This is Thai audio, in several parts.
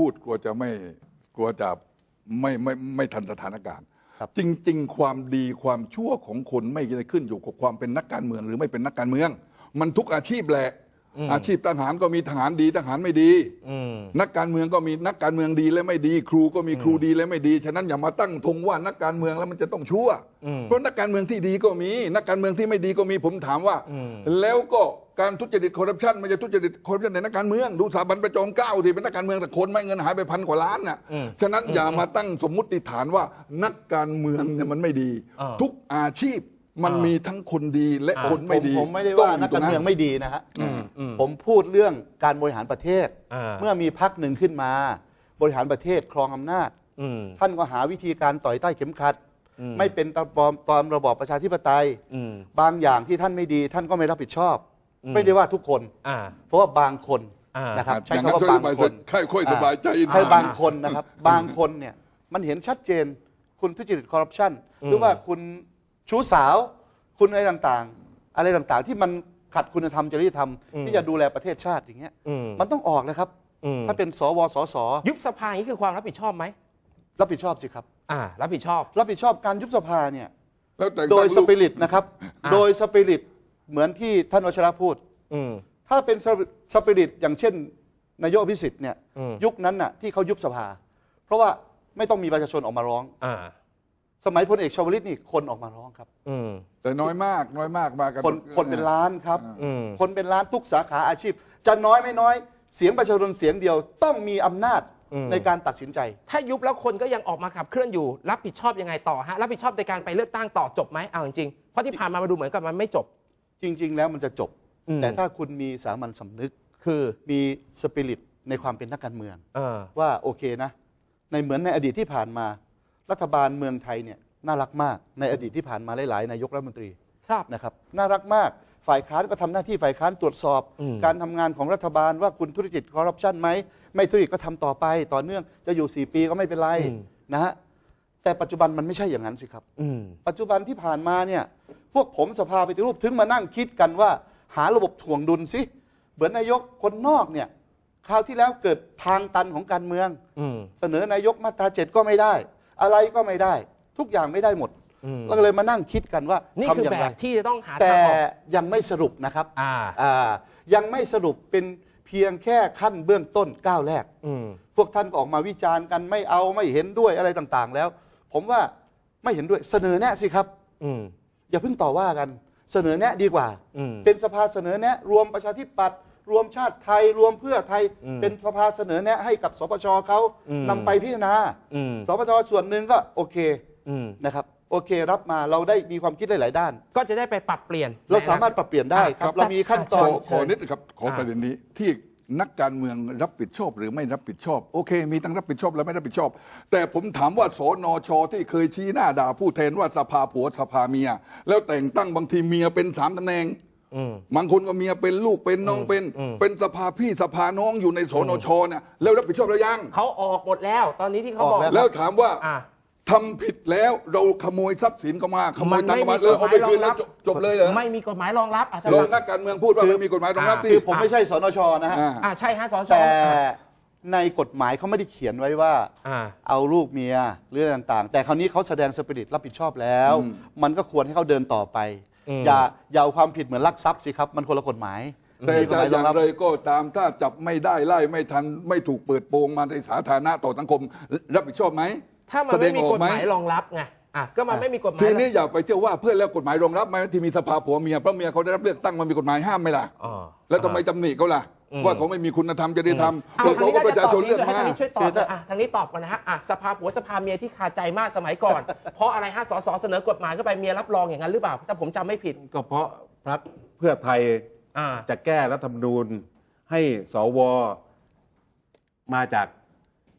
พูดกลัวจะไม่กลัวจะไม่ไม่ไม่ทันสถานการณ์ ครับ จริง ๆ ความดีความชั่วของคนไม่ได้ขึ้นอยู่กับความเป็นนักการเมือง หรือไม่เป็นนักการเมือง มันทุกอาชีพแหละ อาชีพทหารก็มีทหารดีทหารไม่ดีอืมนักการเมืองก็มีนักการเมืองดีและไม่ดี ครูก็มีครูดีและไม่ดี ฉะนั้นอย่ามาตั้งธงว่านักการเมืองแล้วมันจะต้องชั่ว เพราะนักการเมืองที่ดีก็มี นักการเมืองที่ไม่ดีก็มีผมถามว่า แล้วก็การทุจริตคอร์รัปชันมันจะทุจริตคอร์รัปชันในนักการเมืองดูสถาบันประจอมเกล้าที่เป็นนักการเมืองแต่คนไม่เงินหายไปพันกว่าล้านน่ะฉะนั้นอย่ามาตั้งสมมุติฐานว่านักการเมืองเนี่ยมันไม่ดีอ่าทุกอาชีพ มันมีทั้งคนดีและคนไม่ดีผมผมไม่ได้ว่าต้นักการเมืองไม่ดีนะฮะอืมผมพูดเรื่องการบริหารประเทศอ่าเมื่อมีพักหนึ่งขึ้นมา บริหารประเทศครองอำนาจอืมท่านก็หาวิธีการต่อยใต้เข็มขัดอืมไม่เป็นตามปอมตามระบอบประชาธิปไตยอืมบางอย่างที่ท่านไม่ดี ท่านก็ไม่รับผิดชอบอืมไม่ได้ว่าทุกคนอ่าเพราะว่าบางคนอ่านนะครับครับใช้คำว่าบางคนค่อยค่อยสบายใจใช่บางคนนะครับ บางคนเนี่ยมันเห็นชัดเจนคุณทุจริตคอร์รัปชันหรือว่าคุณ ชู้สาว คุณอะไรต่างๆ อะไรต่างๆ ที่มันขัดคุณธรรมจริยธรรมที่จะดูแลประเทศชาติอย่างเงี้ยอืมมันต้องออกนะครับอืมถ้าเป็นสวสสยุบสภาอย่างนี้คือความรับผิดชอบไหมรับผิดชอบสิครับ อ่า รับผิดชอบ รับผิดชอบการยุบสภาเนี่ยแล้วแต่งโดยตั้งสลูกปิริตนะครับอะโดยสปิริตเหมือนที่ท่านวชระพูดอืมถ้าเป็นสปิริตอย่างเช่น นายกอภิสิทธิ์เนี่ยอืมยุคนั้นน่ะที่เขายุบสภา เพราะว่าไม่ต้องมีประชาชนออกมาร้องอ่า สมัยพลเอกชวลิตนี่คนออกมาร้องครับ อืม แต่น้อยมากน้อยมากมากันคนคนเป็นล้านครับ อืม คนเป็นล้านทุกสาขาอาชีพ จะน้อยไม่น้อย เสียงประชาชนเสียงเดียวต้องมีอำนาจอืม ในการตัดสินใจ ถ้ายุบแล้วคนก็ยังออกมาขับเคลื่อนอยู่ รับผิดชอบยังไงต่อฮะ รับผิดชอบในการไปเลือกตั้งต่อจบไหมเอาจริงๆเพราะที่ผ่านมามาดูเหมือนกับมันไม่จบ จริง ๆ แล้วมันจะจบ อืม แต่ถ้าคุณมีสามัญสำนึก คือมีสปิริตในความเป็นนักการเมือง เออ ว่าโอเคนะ ในเหมือนในอดีตที่ผ่านมา รัฐบาลเมืองไทยเนี่ยน่ารักมากในอดีตที่ผ่านมาหลายๆนายกรัฐมนตรีครับนะครับน่ารักมากฝ่ายค้านก็ทำหน้าที่ฝ่ายค้านตรวจสอบอืมการทำงานของรัฐบาลว่าคุณทุจริตคอร์รัปชันไหมไม่ทุจริตก็ทำต่อไปต่อเนื่องจะอยู่ 4 ปีก็ไม่เป็นไรนะฮะแต่ปัจจุบันมันไม่ใช่อย่างนั้นสิครับอืมปัจจุบันที่ผ่านมาเนี่ยพวกผมสภาปฏิรูปถึงมานั่งคิดกันว่า หาระบบถ่วงดุลสิเหมือนนายกคนนอกเนี่ยคราวที่แล้วเกิดทางตันของการเมืองอืมเสนอนายกมาตราเจ็ดก็ไม่ได้ อะไรก็ไม่ได้ ทุกอย่างไม่ได้หมดอืมเราก็เลยมานั่งคิดกันว่านี่ทำคืออย่างแบไร บที่จะต้องหาแต่ทางออกยังไม่สรุปนะครับอ่า อ่ายังไม่สรุปเป็นเพียงแค่ขั้นเบื้องต้นก้าวแรก อืม พวกท่านก็ออกมาวิจารณ์กันไม่เอาไม่เห็นด้วยอะไรต่างๆ แล้ว ผมว่าไม่เห็นด้วยเสนอแนะสิครับ อืม อย่าเพิ่งต่อว่ากัน เสนอแนะดีกว่า อืม เป็นสภาเสนอแนะ รวมประชาธิปัตย์ รวมชาติไทยรวมเพื่อไทยอืมเป็นสภาเสนอแนะให้กับสปชเขาอืม นำไปพิจารณาอืมสปชส่วนหนึ่งก็โอเคอืมนะครับ โอเครับมาเราได้มีความคิดหลาย ๆ ด้าน ก็จะได้ไปปรับเปลี่ยนเราสามารถปรับเปลี่ยนได้คครัรับบเรามีขั้นตขออน ขอนิดนะครับขออ่าประเด็นนี้ที่นักการเมืองรับผิดชอบหรือไม่รับผิดชอบ โอเค มีทั้งรับผิดชอบและไม่รับผิดชอบ แต่ผมถามว่าสนชที่เคยชี้หน้าด่าผู้แทนว่าสภาผัวสภาเมีย แล้วแต่งตั้งบางทีเมียเป็นสามตำแหน่งอืม บางคนก็เมียเป็นลูกเป็นน้องเป็นอืมเป็นสภาพี่สภาน้องอยู่ในสนชเนี่ยแล้วรับผิดชอบแล้วยัง เขาออกหมดแล้ว ตอนนี้ที่เขาบอกออกแล้ว แล้วถามว่าอ่าทำผิดแล้วเราขโมยทรัพย์สินก็มาขโมยตังค์ก็มัมานไม่มีเออเอาไปคืนกฎหมายรองรัแล้วบจบจบเลยเหรอไม่มีกฎหมายรองรับอะถ้าเราว่านักการเมืองพูดว่าไม่มีกฎหมายรองรับอ่าที่ คือผมไม่ใช่สนชนะฮะ อ่า อ่าใช่ฮะสอสอแต่ในกฎหมายเขาไม่ได้เขียนไว้ว่า อ่า เอาลูกเมียหรืออะไรต่างๆ แต่คราวนี้เขาแสดงสปิริตรับผิดชอบแล้ว อืม มันก็ควรให้เขาเดินต่อไป อืมอย่าอย่าเอาความผิดเหมือนลักทรัพย์สิครับ มันคนละกฎหมายแต่มีกฎจะหมายอรอย่างงรับ ไรก็ตามถ้าจับไม่ได้ไล่ไม่ทันไม่ถูกเปิดโปงมาในสาธารณะต่อสังคม รับผิดชอบไหมถ้ามันแสดไม่งมีออกกฎไหมหมายรองรับไง อะก็มันไม่มีกฎหมายทีนี้อย่าไปเที่ยวว่าเพื่อนแล้วกฎหมายรองรับไหมที่มีสภาผัวเมียเพราะเมียเขาได้รับเลือกตั้งมันมีกฎหมายห้ามไหมล่ะอ๋อ แล้วทำไมตำหนิเขาล่ะ อืม ว่าเขาไม่มีคุณธรรมจริยธรรมอะแล้วทางเขานี้ก็ก็ประจะชาตอบชนนี้เลือกให้มา ทางนี้ช่วยตอบนะอะทางนี้ตอบก่อนนะฮะอะสภาผัวสภาเมียที่คาใจมากสมัยก่อน เพราะอะไรฮะสสเสนอกฎหมายเข้าไปเมียรับรองอย่างนั้นหรือเปล่าถ้าผมจำไม่ผิดก็เพราะพรรคเพื่อไทยอ่า จะแก้รัฐธรรมนูญให้สวมาจาก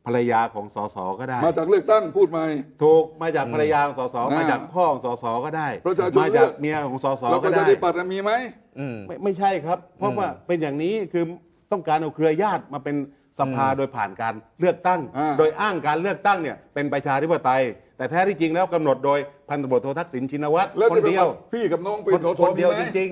ภรรยาของสสก็ได้ มาจากเลือกตั้งพูดไหม ถูกมาจากภรรยาของสสอ่ามมาจากพ่อของสสก็ได้ ประชาชนมาเลืจาอกกเมียของสสแล้วปก็ระชาได้ธิปัตย์มีไหม อืม ไม่ไม่ใช่ครับ เพราะว่าเป็นอย่างนี้คือต้องการเอาเครือญาติมาเป็นสภาโดยผ่านการเลือกตั้ง อ่า โดยอ้างการเลือกตั้งเนี่ยเป็นประชาธิปไตย แต่แท้ที่จริงแล้วกำหนดโดยพันตำรวจโททักษิณชินวัตรแล้วคนเดียว พี่กับน้องเป็นคนสสคนเดียวมีจไหมริง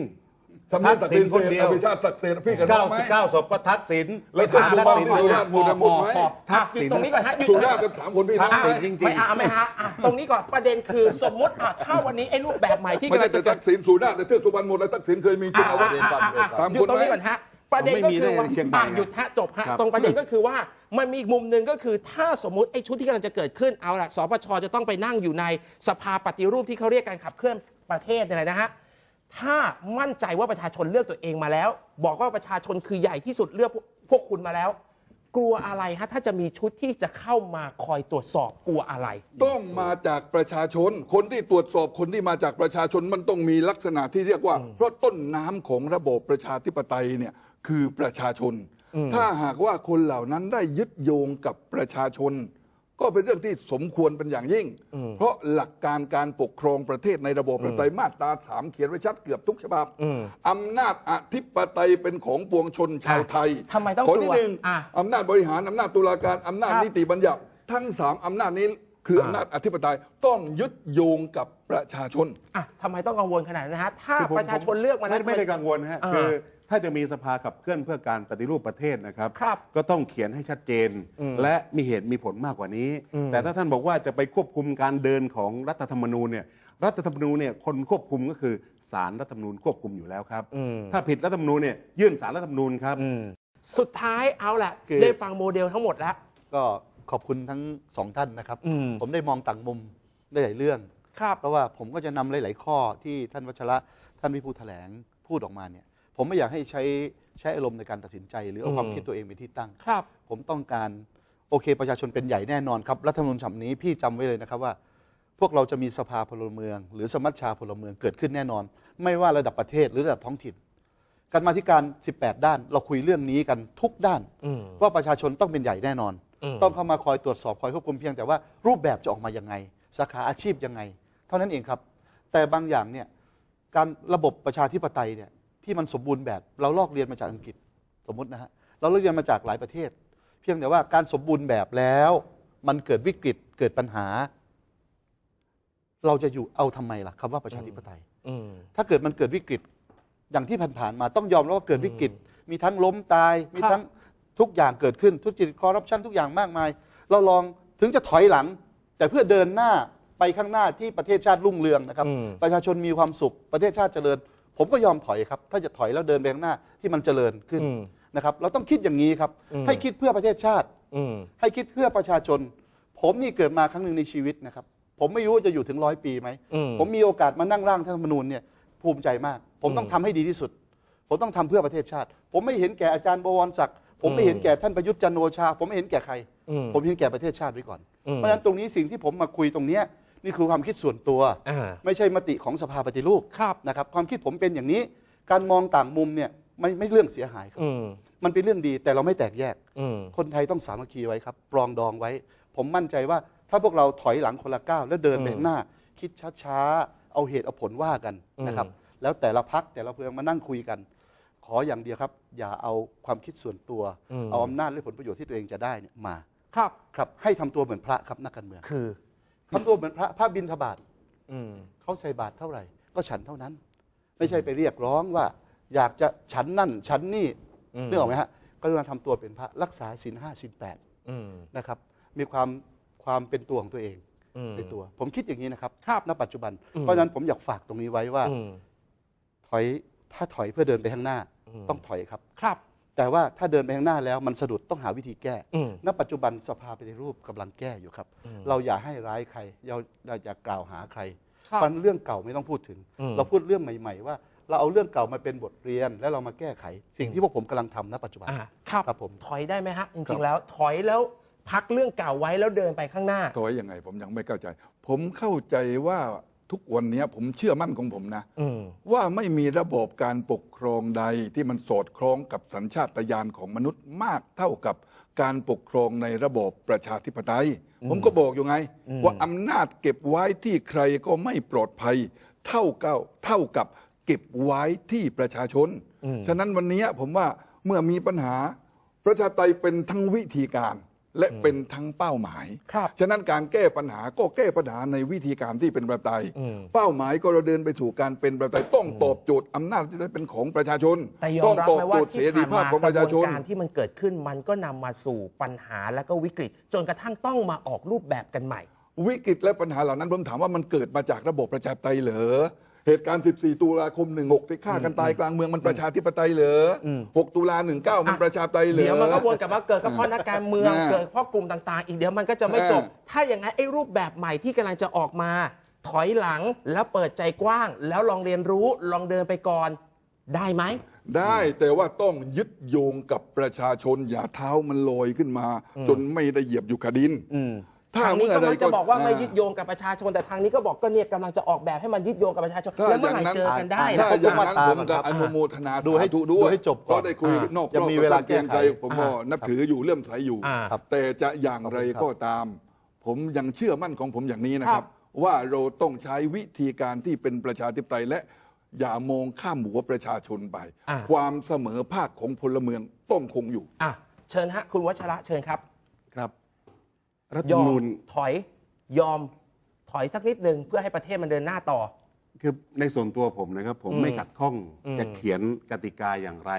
ทำเนียบทัศักกษิดิ์ณสิคนนเดียวอภิชาติศักดิ์สิทธิ์พี่กับน้องไหม 99ศพก็ทักษิณแล้วไปถามสุทักวรรณษิณสุวรรณหมดหมดไหม ทักษิณ ตรงนี้ก่อนฮะหยุดสุราษฎร์กันสามคนพี่น้องทักษิไหมณจริงๆไม่เอาไม่ฮะอะตรงนี้ก่อนประเด็นคือสมมติอะถ้าวันนี้ไอ้รูปแบบใหม่ที่ไม่กำลัได้งแต่จะเกิทัดกษิณสุราษฎร์แต่เทือกสุวรรณหมดเลยทักษิณเคยมีชิงอาวุธเรียนก่อนเรียนก่อนสามหคยุดนตรงไหมนี้ก่อนฮะประเด็นก็คือว่าไม่มีในเชียงใหม่อะหยุดฮะจบฮะครับ ตรงประเด็นก็คือว่ามันมีอีกมุมหนึ่งก็คือถ้าสมมติไอ้ชุดที่กำลังจะเกิดขึ้นเอาละสปชจะต้องไปนั่งอยู่ในสภาปฏิรูปที่เขาเรียกการขับเคลื่อนประเทศเนี่ยนะฮะ ถ้ามั่นใจว่าประชาชนเลือกตัวเองมาแล้ว บอกว่าประชาชนคือใหญ่ที่สุดเลือกพวกพวกคุณมาแล้ว กลัวอะไรฮะถ้าจะมีชุดที่จะเข้ามาคอยตรวจสอบกลัวอะไร ต้องมาจากประชาชน คนที่ตรวจสอบคนที่มาจากประชาชนมันต้องมีลักษณะที่เรียกว่า เพราะต้นน้ำของระบบประชาธิปไตยเนี่ยคือประชาชน ถ้าหากว่าคนเหล่านั้นได้ยึดโยงกับประชาชน ก็เป็นเรื่องที่สมควรเป็นอย่างยิ่ง เพราะหลักการการปกครองประเทศในระบบประชาธิปไตยมาตราสามเขียนไว้ชัดเกือบทุกฉบับอำนาจอธิปไตยเป็นของปวงชนชาวไทยทำไมต้องขอที่หนึ่งกลัวอะ อำนาจบริหารอำนาจตุลาการอำนาจครับนิติบัญญัติทั้งสามอำนาจนี้คืออำนาจอธิปไตยต้องยึดโยงกับประชาชน อะทำไมต้องกังวลขนาดนั้นนะฮะ ถ้าคือผมประชาชนเลือกมาไม่นะไม่ได้กังวลฮะอ่าคือ ถ้าจะมีสภาขับเคลื่อนเพื่อการปฏิรูปประเทศนะครับครับก็ต้องเขียนให้ชัดเจน และมีเหตุมีผลมากกว่านี้ แต่ถ้าท่านบอกว่าจะไปควบคุมการเดินของรัฐธรรมนูญเนี่ยรัฐธรรมนูญเนี่ยคนควบคุมก็คือศาลรัฐธรรมนูญควบคุมอยู่แล้วครับ ถ้าผิดรัฐธรรมนูญเนี่ยยื่นศาลรัฐธรรมนูญครับ สุดท้ายเอาแหละคือ ได้ฟังโมเดลทั้งหมดแล้ว ก็ขอบคุณทั้งสองท่านนะครับ อืม ผมได้มองต่างมุมได้หลายเรื่อง ครับ เพราะว่าผมก็จะนำหลาย ๆ ข้อที่ท่านวัชระท่านวิภูแถลงพูดออกมาเนี่ย ผมไม่อยากให้ใช้ใช้อารมณ์ในการตัดสินใจ หรือเอาความอืมคิดตัวเองเป็นที่ตั้ง ครับ ผมต้องการโอเค ประชาชนเป็นใหญ่แน่นอนครับรัฐธรรมนูญฉบับนี้พี่จำไว้เลยนะครับว่า พวกเราจะมีสภาพลเมือง หรือสมัชชาพลเมืองเกิดขึ้นแน่นอน ไม่ว่าระดับประเทศหรือระดับท้องถิ่นการมาธิการ 18 ด้าน เราคุยเรื่องนี้กันทุกด้าน อืม ว่าประชาชนต้องเป็นใหญ่แน่นอน อืม ต้องเข้ามาคอยตรวจสอบคอยควบคุมเพียงแต่ว่ารูปแบบจะออกมายังไง สาขาอาชีพยังไง เท่านั้นเองครับ แต่บางอย่างเนี่ยการระบบประชาธิปไตยเนี่ย ที่มันสมบูรณ์แบบ เราลอกเรียนมาจากอังกฤษสมมตินะฮะเราลอกเรียนมาจากหลายประเทศ เพียงแต่ว่าการสมบูรณ์แบบแล้วมันเกิดวิกฤตเกิดปัญหา เราจะอยู่เอาทำไมล่ะคำว่าประชาธิปไตยอืมถ้าเกิดมันเกิดวิกฤตอย่างที่ผ่านๆมาต้องยอมรับว่าเกิดวิกฤต มีทั้งล้มตาย มีครับทั้งทุกอย่างเกิดขึ้นทุจริตคอร์รัปชันทุกอย่างมากมาย เราลองถึงจะถอยหลัง แต่เพื่อเดินหน้าไปข้างหน้าที่ประเทศชาติรุ่งเรืองนะครับอืมประชาชนมีความสุขประเทศชาติเจริญ ผมก็ยอมถอยครับ ถ้าจะถอยแล้วเดินไปข้างหน้าที่มันเจริญขึ้นอืมนะครับ เราต้องคิดอย่างนี้ครับอืมให้คิดเพื่อประเทศชาติอืมให้คิดเพื่อประชาชน ผมนี่เกิดมาครั้งหนึ่งในชีวิตนะครับ ผมไม่รู้ว่าจะอยู่ถึงร้อยปีไหมอืมผมมีโอกาสมานั่งร่างรัฐธรรมนูญเนี่ยภูมิใจมาก ผมต้องทำให้ดีที่สุด ผมต้องทำเพื่อประเทศชาติ ผมไม่เห็นแก่อาจารย์บวรศักดิ์ผมไม่เห็นแก่ท่านประยุทธ์จันทร์โอชา ผมไม่เห็นแก่ใครอืมผมเห็นแก่ประเทศชาติไว้ก่อนอืมเพราะฉะนั้นตรงนี้สิ่งที่ผมมาคุยตรงเนี้ย นี่คือความคิดส่วนตัว อ่า ไม่ใช่มติของสภาปฏิรูปครับ นะครับ ความคิดผมเป็นอย่างนี้ การมองต่างมุมเนี่ยไม่ไม่เรื่องเสียหายครับ อืมมันเป็นเรื่องดีแต่เราไม่แตกแยก อืมคนไทยต้องสามัคคีไว้ครับปรองดองไว้ ผมมั่นใจว่าถ้าพวกเราถอยหลังคนละก้าวแล้วเดินไปอืมข้างหน้า คิดช้าๆ เอาเหตุเอาผลว่ากันนะครับ แล้วแต่ละพักแต่ละเพื่องมานั่งคุยกัน ขออย่างเดียวครับ อย่าเอาความคิดส่วนตัว เอาอำนาจหรือผลประโยชน์ที่ตัวเองจะได้เนี่ยมา ครับ ครับให้ทำตัวเหมือนพระครับนักการเมือง คือ ทำตัวเหมือนพระพระบินทบาทอืมเขาใส่บาตรเท่าไหร่ ก็ฉันเท่านั้น ไม่ใช่ไปเรียกร้องว่า อยากจะฉันนั่น ฉันนี่อืมนึกออกไหมฮะก็เรื่องทำตัวเป็นพระรักษาศีลห้าศีลแปดอืมนะครับ มีความความเป็นตัวของตัวเองอืมในตัว ผมคิดอย่างนี้นะครับครับณปัจจุบันอืมเพราะฉะนั้นผมอยากฝากตรงนี้ไว้ว่าอืมถอยถ้าถอยเพื่อเดินไปข้างหน้าอืมต้องถอยครับครับ แต่ว่าถ้าเดินไปข้างหน้าแล้วมันสะดุดต้องหาวิธีแก้อืมณปัจจุบันสภาปฏิรูปกำลังแก้อยู่ครับ เราอย่าให้ร้ายใคร เราเราอย่ากล่าวหาใครครับเพราะฉะนั้นเรื่องเก่าไม่ต้องพูดถึง อืม เราพูดเรื่องใหม่ ๆ ว่า เราเอาเรื่องเก่ามาเป็นบทเรียน แล้วเรามาแก้ไข สิ่งที่พวกผมกำลังทำณปัจจุบัน อ่าครับ ครับผม ถอยได้ไหมฮะจครัริงบๆแล้ว ถอยแล้วพักเรื่องเก่าไว้แล้วเดินไปข้างหน้า ถอยยังไงผมยังไม่เข้าใจ ผมเข้าใจว่า ทุกวันนี้ผมเชื่อมั่นของผมนะอืมว่าไม่มีระบบการปกครองใดที่มันสอดคล้องกับสัญชาตญาณของมนุษย์มากเท่ากับการปกครองในระบบประชาธิปไตย ผมก็บอกอยู่ไง ว่าอำนาจเก็บไว้ที่ใครก็ไม่ปลอดภัย เท่าเก้าเท่ากับเก็บไว้ที่ประชาชน ฉะนั้นวันนี้ผมว่าเมื่อมีปัญหาประชาธิปไตยเป็นทั้งวิธีการ และเป็นทั้งเป้าหมายครับฉะนั้นการแก้ปัญหาก็แก้ปัญหาในวิธีการที่เป็นประชาธิปไตยอืมเป้าหมายก็เราเดินไปสู่การเป็นประชาธิปไตยต้องตอบโจทย์อำนาจที่ได้เป็นของประชาชนแต่ยอต้มองรับตอบไหมโจว่าทย์เสที่รีผ่านภาพมาของกประระบชาวนชนการที่มันเกิดขึ้นมันก็นำมาสู่ปัญหาและก็วิกฤต จนกระทั่งต้องมาออกรูปแบบกันใหม่ วิกฤตและปัญหาเหล่านั้นผมถามว่ามันเกิดมาจากระบบประชาธิปไตยเหรอ เหตุการณ์ 14 ตุลาคม 16 ที่ฆ่ากันตายกลางเมืองมันประชาธิปไตยเหรออ6 ตุลา 19 มันประชาธิปไตยเหรอ เดี๋ยวมันก็วนกลับมาเกิดก็เพราะนักการเมืองน่ะเกิดเพราะกลุ่มต่างๆ อีกเดี๋ยวมันก็จะไม่จบอ่าถ้าอย่างนั้นไอ้รูปแบบใหม่ที่กำลังจะออกมา ถอยหลังแล้วเปิดใจกว้าง แล้วลองเรียนรู้ลองเดินไปก่อนได้ไหมได้แต่ว่าต้องยึดโยงกับประชาชนอย่าเท้ามันลอยขึ้นมา จนไม่ได้เหยียบอยู่กับดิน ถ้าทางนี้เมื่อใดกำลังจะบอกว่าไม่อ่ายึดโยงกับประชาชนแต่ทางนี้ก็บอกก็เนี่ยกำลังจะออกแบบให้มันยึดโยงกับประชาชน ถ้าแล้วเมื่อไหร่อย่างนั้นเจอกันได้ถ้าล่ะ อย่างนั้นมาตราผมก่อนครัจะบอนุโมทนาดูให้สาธุด้วยดูให้จบก่อนเพราะได้คุยอ่านอกจะรอบมีเวลาก็ต้องกรงใจแก้ไขผมก็นับถืออยู่เลื่อมใสอยู่ อ่าครับแต่จะอย่างไรขอบคุณครับก็ตาม ผมยังเชื่อมั่นของผมอย่างนี้นะครับว่าเราต้องใช้วิธีการที่เป็นประชาธิปไตยและอย่ามองข้ามหัวประชาชนไป อ่า ความเสมอภาคของพลเมืองต้องคงอยู่ อะเชิญฮะคุณวัชระเชิญครับครับ รัฐธรยรอมมนูญถอยยอมถอยสักนิดหนึ่งเพื่อให้ประเทศมันเดินหน้าต่อ คือในส่วนตัวผมนะครับ ผมอืมไม่ขัดข้องอืม จะเขียนกติกาอย่างไร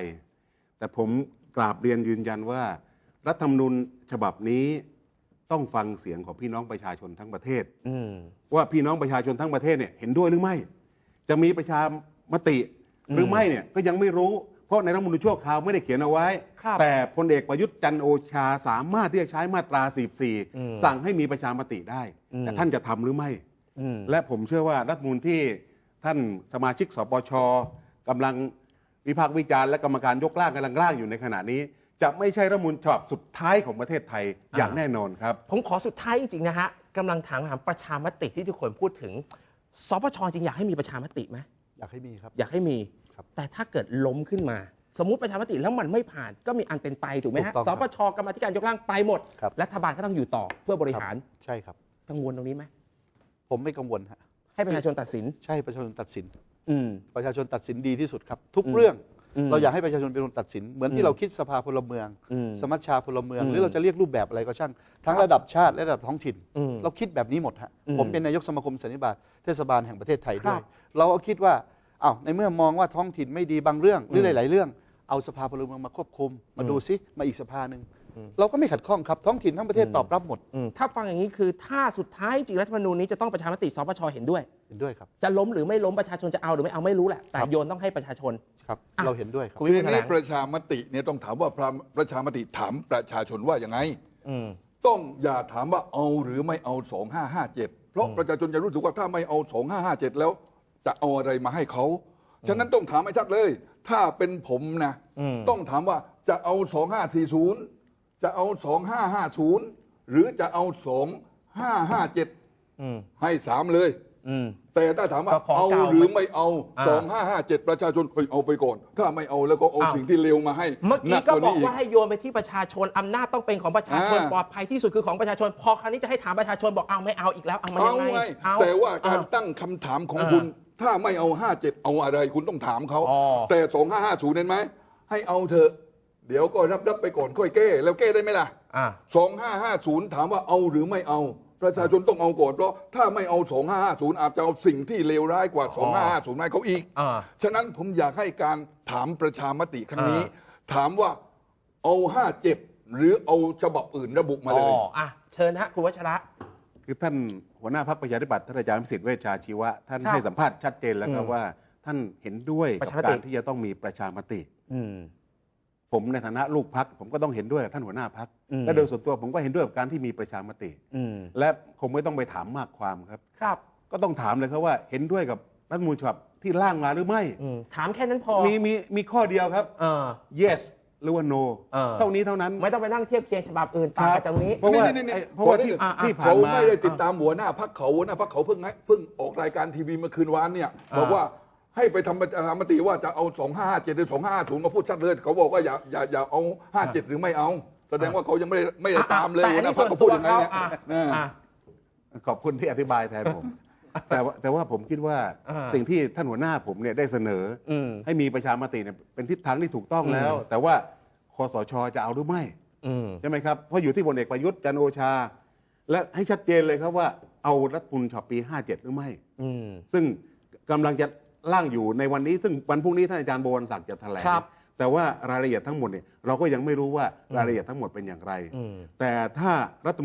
แต่ผมกราบเรียนยืนยันว่า รัฐธรรมนูญฉบับนี้ต้องฟังเสียงของพี่น้องประชาชนทั้งประเทศ อืม ว่าพี่น้องประชาชนทั้งประเทศเนี่ยเห็นด้วยหรือไม่ จะมีประชามติหรือไม่เนี่ยก็ยังไม่รู้ เพราะในรัฐธรรมนูญชั่วคราวไม่ได้เขียนเอาไว้ ครับแต่พลเอกประยุทธ์จันทร์โอชาสามารถที่จะใช้มาตรา อืม44สั่งให้มีประชามติได้ อืม แต่ท่านจะทำหรือไม่ อืม และผมเชื่อว่ารัฐธรรมนูลที่ท่านสมาชิกสปชกำลังวิพากษ์วิจารณ์และกรรมการยกร่างกำลังร่างอยู่ในขณะนี้ จะไม่ใช่รัฐธรรมนูลฉบับสุดท้ายของประเทศไทยอย่างแน่นอนครับ ผมขอสุดท้ายจริงๆนะฮะกำลังถามหาประชามติที่ทุกคนพูดถึงสปชจริงอยากให้มีประชามติไหมอยากให้มีครับ อยากให้มี ครับ แต่ถ้าเกิดล้มขึ้นมา สมมติประชามติแล้วมันไม่ผ่านก็มีอันเป็นไปถูกไหมฮะถูกต้องสครับปชกรรมาธิการยกร่างไปหมดครับ รัฐบาลก็ต้องอยู่ต่อเพื่อบริหารใช่ครับ กังวลตรงนี้ไหมผมไม่กังวลฮะให้ประชาชนตัดสิน ใช่ประชาชนตัดสิน อืม ประชาชนตัดสินดีที่สุดครับ ทุกเรื่องอืมเราอยากให้ประชาชนเป็นคนตัดสิน เหมือนอืที่มเราคิดสภาพลเมือง อืมสมัชชาพลเมืองอืมหรือเราจะเรียกรูปแบบอะไรก็ช่างทั้งระดับชาติและระดับท้องถิ่น อืมเราคิดแบบนี้หมดฮะอืมผมเป็นนายกสมาคมสันนิบาตเทศบาลแห่งประเทศไทยคด้รัวยบเราก็คิดว่า อ้าวในเมื่อมองว่าท้องถิ่นไม่ดีบางเรื่องหรือมหลาย ๆ เรื่อง เอาสภาพลเมืองมาควบคุม มาอืมดูซิมาอีกสภาหนึ่งเราก็ไม่ขัดข้องครับท้องถิ่นทั้งประเทศอืมตอบรับหมดอืมถ้าฟังอย่างนี้คือถ้าสุดท้ายจริงรัฐธรรมนูญนี้จะต้องประชามติสปชเห็นด้วยเห็นด้วยครับจะล้มหรือไม่ล้มประชาชนจะเอาหรือไม่เอาไม่รู้แหละแต่ครับโยนต้องให้ประชาชนครับอะเราเห็นด้วยครับคุณคือวิอันแถลนี้งประชามติเนี่ยต้องถามว่าพระประชามติถามประชาชนว่าอย่างไงอืมต้องอย่าถามว่าเอาหรือไม่เอา 2557 เพราะประชาชนจะรู้สึกว่าถ้าไม่เอา 2557 แล้ว จะเอาอะไรมาให้เขาฉะนั้นต้องถามให้ชัดเลย ถ้าเป็นผมนะอืมต้องถามว่าจะเอา 2540 จะเอา 2550 หรือจะเอา 2557อืมให้สามเลยอืมแต่ถ้าถามว่าก็ของเอาเก่าหรือไม่เอาอ่า2557 ประชาชนเฮ้ยเอาไปก่อน ถ้าไม่เอาแล้วก็เอาอ้าวสิ่งที่เลวมาให้ เมื่อกี้หก็ว่าบอกนี้ว่าให้โยนไปที่ประชาชนอำนาจต้องเป็นของประชาชนอ่าปลอดภัยที่สุดคือของประชาชน พอคราวนี้จะให้ถามประชาชนบอกเอาไม่เอาอีกแล้วเอามาเอายังไงไงเอาแต่ว่าการอ่ตั้งคำถามของอ่าคุณ ถ้าไม่เอา 57 เอาอะไรคุณต้องถามเขา อ๋อ แต่ 2550 เห็นไหม ให้เอาเถอะ เดี๋ยวก็รับรับไปก่อนค่อยแก้ แล้วแก้ได้ไหมล่ะ อ่า2550 ถามว่าเอาหรือไม่เอา ประชาชนต้องเอาก่อนเพราะถ้าไม่เอา 2550 อาจจะเอาสิ่งที่เลวร้ายกว่า2550ให้เขาอีก อ่าฉะนั้นผมอยากให้การถามประชามติครั้งนี้ อ่ ถามว่าเอา57หรือเอาฉบับอื่นระบุมาอ๋เลย ออะเชิญฮะคุณวัชระ คือท่าน หัวหน้าพรรคประชาธิปัตย์ท่านอาจารย์พิสิทธิ์เวชชาชีวะ ท่านครับให้สัมภาษณ์ชัดเจนแล้วครับอืมว่า ท่านเห็นด้วยประกับชามติ การที่จะต้องมีประชามติ อืม ผมในฐานะลูกพักผมก็ต้องเห็นด้วยกับท่านหัวหน้าพักอืม และโดยส่วนตัวผมก็เห็นด้วยกับการที่มีประชามติ อืมและคงไม่ต้องไปถามมากความครับ ครับก็ต้องถามเลยครับว่าเห็นด้วยกับรัฐธรรมนูญฉบับที่ร่างมาหรือไม่ อืมถามแค่นั้นพอมีมีมีข้อเดียวครับ เออ yes หรือว่า no เออ เท่านี้เท่านั้น ไม่ต้องไปนั่งเทียบเคียงฉบับอื่นต่างกันจากนี้ เพราะว่านี่ๆๆไอ้เพราะว่าที่อะอะ ที่ผ่านเขามา ไม่ได้ติดตามหัวหน้าพักเขาหัวหน้าพักเขาเพิ่งให้เพิ่งออกรายการทีวีเมื่อคืนวานเนี่ยอ่าบอกว่าให้ไปทำประชามติว่าจะเอา 2557หรือ2550มาพูดชัดเลยเขาบอกว่าอย่าอย่าอย่าเอา 57 หรือไม่เอา แสดงว่าเขายังไม่ได้ไม่ได้ตามเลยแต่หัอัวนหน้านี้พัส่กวนเขาตัพูดวยังไงเขาเนี่ยอะเอออะขอบคุณที่อธิบายแทนผม แต่ว่าแต่ว่าผมคิดว่าอ่าสิ่งที่ท่านหัวหน้าผมเนี่ยได้เสนออม ให้มีประชามติเนี่ยเป็นทิศทางที่ถูกต้องแล้วอืมแต่ว่าคอสชจะเอาหรือไม่ อืม ใช่ไหมครับ เพราะอยู่ที่พลเอกประยุทธ์จันทร์โอชา และให้ชัดเจนเลยครับว่าเอารัฐธรรมนูญฉบับปี 57 หรือไม่ อืม ซึ่งกำลังจะร่างอยู่ในวันนี้ ซึ่งวันพรุ่งนี้ท่านอาจารย์โบวรศักดิ์จะแถลง ครับ แต่ว่ารายละเอียดทั้งหมดเนี่ยเราก็ยังไม่รู้ว่ารายละเอียดทั้งหมดเป็นอย่างไร อืม แต่ถ้ารัฐ